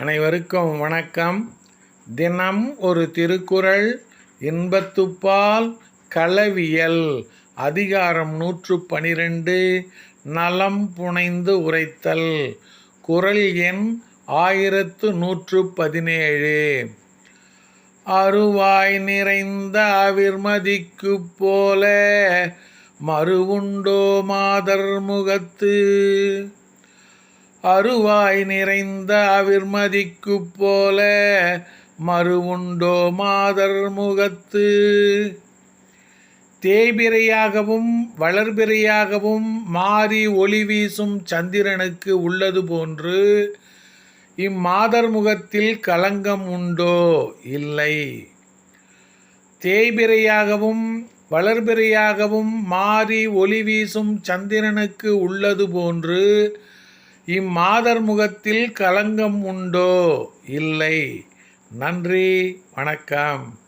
அனைவருக்கும் வணக்கம். தினம் ஒரு திருக்குறள் இன்பத்துப்பால் களவியல் அதிகாரம் நூற்று பனிரெண்டு நலம் புனைந்து உரைத்தல் குறள் எண் ஆயிரத்து நூற்று பதினேழு. அருவாய் நிறைந்த அவிர்மதிக்குப் போல மறுவுண்டோ மாதர் முகத்து? அருவாய் நிறைந்த அவிர்மதிக்கு போல மறுவுண்டோ மாதர் முகத்து. தேய்பிரையாகவும் வளர்பிரையாகவும் மாறி ஒளி வீசும் சந்திரனுக்கு உள்ளது போன்று இம்மாதர் முகத்தில் களங்கம் உண்டோ? இல்லை. தேய்பிரையாகவும் வளர்பிரையாகவும் மாறி ஒளி வீசும் சந்திரனுக்கு உள்ளது போன்று இம்மாதர் முகத்தில் கலங்கம் உண்டோ இல்லை. நன்றி. வணக்கம்.